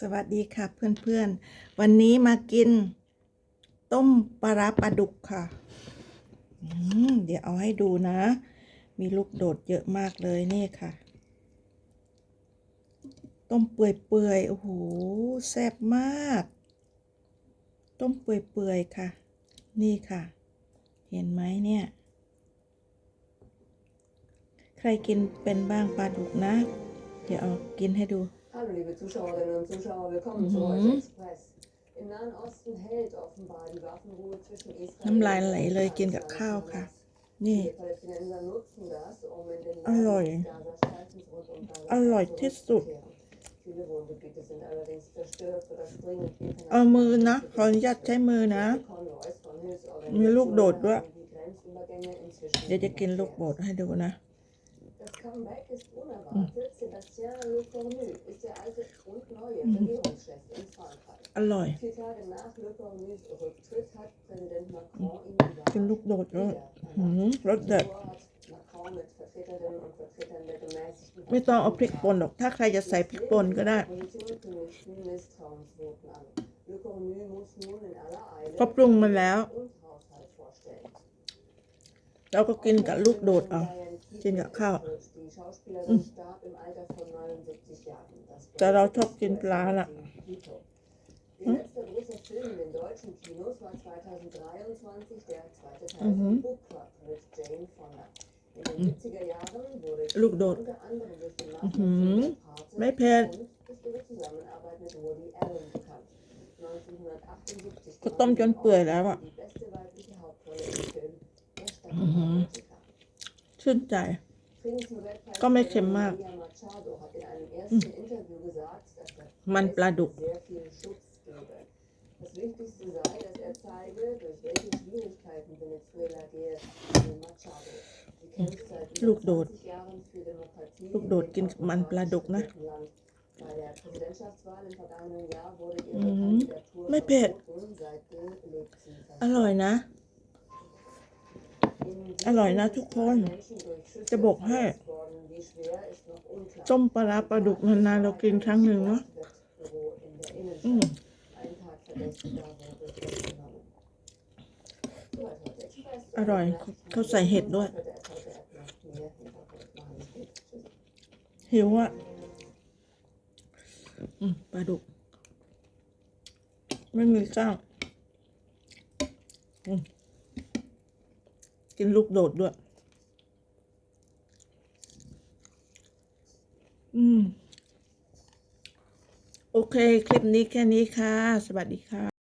สวัสดีค่ะ เพื่อนๆ วันนี้มากิน ต้มปลาปลาดุกค่ะ เดี๋ยวเอาให้ดูนะ มีลูกโดดเยอะมากเลยนี่ค่ะ ต้มเปื่อยๆโอ้โหแซ่บมาก ต้มเปื่อยๆค่ะ นี่ค่ะ เห็นไหมเนี่ย ใครกินเป็นบ้างปลาดุกนะ เดี๋ยวเอากินให้ดู h a l liebe o l Zuschauerinnen und Zuschauer, willkommen mhm. zu heute Express. Im Nahen Osten hält offenbar die Waffenruhe zwischen Israel und ลา r ไหล Die Palästinenser nutzen das, um in den อร่อย Land g a z a s t r e i f e n rund um Gaza อร่อยที่ส z u r ü c h e n v i e Wohngebiete sind allerdings zerstört oder dringend เอามือนะ ขออนุญาตใช้มือนะ Konvois von h i l f s r g a n i s a t i o n e r l o o dort, oder? haben i e g e n z ü b e r g ä n g i n z i c h e n เดี๋ยวจะกินลูกโบดให้ดูนะ Das Comeback ist unerwartet, อร่อยกินลูกโดดด้วรสเด็ด ไม่ต้องเอาพริกป่นหรอก ถ้าใครจะใส่พริกป่นก็ได้ก็ปรุงมันแล้ว เราก็กินกับลูกโดดเอากินกับข้าวแต่เราชอบกินปลาล่ะลูกโดด ไม่เพนก็ต้มจนเปื่อยแล้วอ่ะชื่นใจ ก็ไม่เค็มมาก มันปลาดุก ลูกโดด ลูกโดดกินมันปลาดุกนะ ไม่เผ็ด อร่อยนะอร่อยนะทุกคน จะบอกให้ต้มปลาปลาดุกนานๆเรากินครั้งหนึ่งเนาะอืมอร่อยเขาใส่เห็ดด้วยหิวอ่ะปลาดุกไม่มีข้าวอืมกินลูกโดดด้วย อืม โอเค คลิปนี้แค่นี้ค่ะ สวัสดีค่ะ